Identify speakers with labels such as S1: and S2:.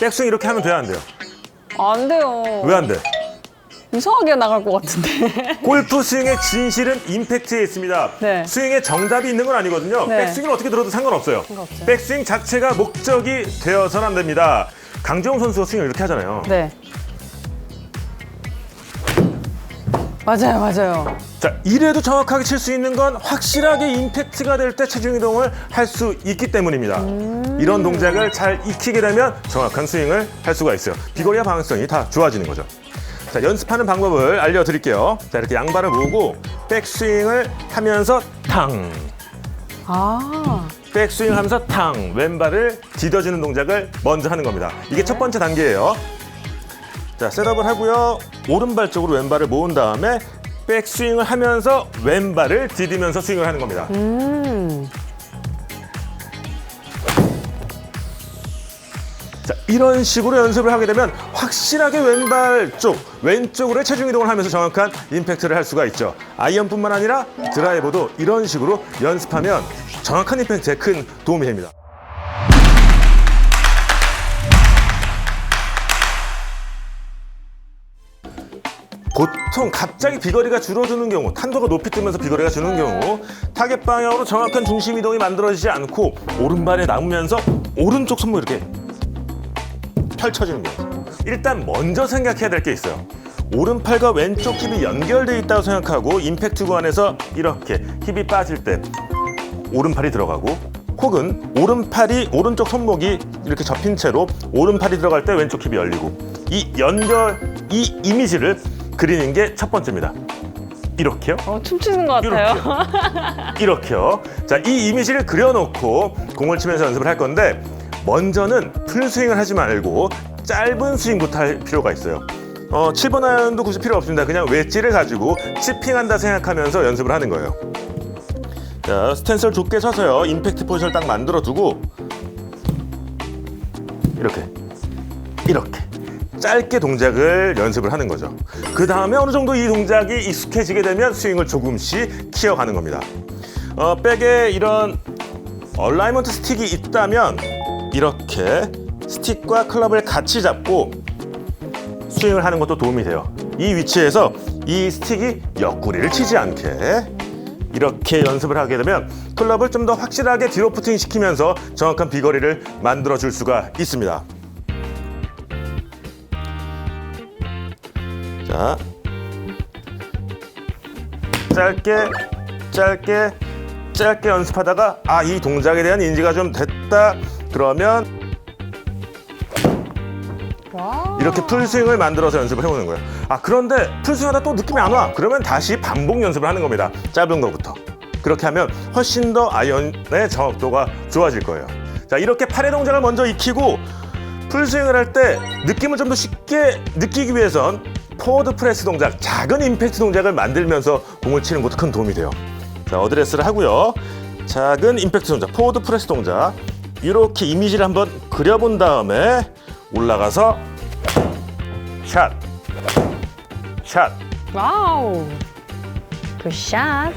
S1: 백스윙 이렇게 하면 돼야 안 돼요?
S2: 안 돼요.
S1: 왜 안 돼?
S2: 이상하게 나갈 것 같은데.
S1: 골프 스윙의 진실은 임팩트에 있습니다.
S2: 네.
S1: 스윙에 정답이 있는 건 아니거든요.
S2: 네.
S1: 백스윙을 어떻게 들어도 상관없어요.
S2: 상관없어요.
S1: 백스윙 자체가 목적이 되어서는 안 됩니다. 강재홍 선수가 스윙을 이렇게 하잖아요.
S2: 네. 맞아요, 맞아요.
S1: 자, 이래도 정확하게 칠 수 있는 건 확실하게 임팩트가 될 때 체중 이동을 할 수 있기 때문입니다. 이런 동작을 잘 익히게 되면 정확한 스윙을 할 수가 있어요. 비거리와 방향성이 다 좋아지는 거죠. 자, 연습하는 방법을 알려드릴게요. 자, 이렇게 양발을 모으고 백스윙을 하면서 탕.
S2: 아,
S1: 백스윙 하면서 탕. 왼발을 디뎌주는 동작을 먼저 하는 겁니다. 이게 첫 번째 단계예요. 자, 셋업을 하고요. 오른발 쪽으로 왼발을 모은 다음에 백스윙을 하면서 왼발을 디디면서 스윙을 하는 겁니다.
S2: 음.
S1: 자, 이런 식으로 연습을 하게 되면 확실하게 왼발 쪽, 왼쪽으로 체중 이동을 하면서 정확한 임팩트를 할 수가 있죠. 아이언뿐만 아니라 드라이버도 이런 식으로 연습하면 정확한 임팩트에 큰 도움이 됩니다. 보통 갑자기 비거리가 줄어드는 경우, 탄도가 높이 뜨면서 비거리가 주는 경우, 타겟 방향으로 정확한 중심 이동이 만들어지지 않고 오른발에 남으면서 오른쪽 손목 이렇게 펼쳐지는 거예요. 일단 먼저 생각해야 될 게 있어요. 오른팔과 왼쪽 힙이 연결돼 있다고 생각하고 임팩트 구간에서 이렇게 힙이 빠질 때 오른팔이 들어가고 혹은 오른팔이 오른쪽 손목이 이렇게 접힌 채로 오른팔이 들어갈 때 왼쪽 힙이 열리고 이 연결 이 이미지를 그리는 게 첫 번째입니다. 이렇게요.
S2: 어, 춤추는 것 같아요.
S1: 이렇게요. 이렇게요. 자, 이 이미지를 그려놓고 공을 치면서 연습을 할 건데 먼저는 풀 스윙을 하지 말고 짧은 스윙부터 할 필요가 있어요. 어, 7번 아이언도 굳이 필요 없습니다. 그냥 웨지를 가지고 치핑한다 생각하면서 연습을 하는 거예요. 자, 스탠스를 좁게 서서요. 임팩트 포지션을 딱 만들어 두고 이렇게 이렇게 짧게 동작을 연습을 하는 거죠. 그 다음에 어느 정도 이 동작이 익숙해지게 되면 스윙을 조금씩 키워가는 겁니다. 어, 백에 이런 얼라이먼트 스틱이 있다면 이렇게 스틱과 클럽을 같이 잡고 스윙을 하는 것도 도움이 돼요. 이 위치에서 이 스틱이 옆구리를 치지 않게 이렇게 연습을 하게 되면 클럽을 좀 더 확실하게 뒤로 푸팅 시키면서 정확한 비거리를 만들어 줄 수가 있습니다. 자, 짧게, 짧게, 짧게 연습하다가 아, 이 동작에 대한 인지가 좀 됐다. 그러면
S2: 와.
S1: 이렇게 풀스윙을 만들어서 연습을 해보는 거예요. 아, 그런데 풀스윙하다 또 느낌이 안 와. 그러면 다시 반복 연습을 하는 겁니다. 짧은 거부터. 그렇게 하면 훨씬 더 아이언의 정확도가 좋아질 거예요. 자, 이렇게 팔의 동작을 먼저 익히고 풀스윙을 할 때 느낌을 좀 더 쉽게 느끼기 위해선 포워드 프레스 동작, 작은 임팩트 동작을 만들면서 공을 치는 것도 큰 도움이 돼요. 자, 어드레스를 하고요. 작은 임팩트 동작, 포워드 프레스 동작. 이렇게 이미지를 한번 그려본 다음에 올라가서 샷, 샷.
S2: 와우. 굿샷.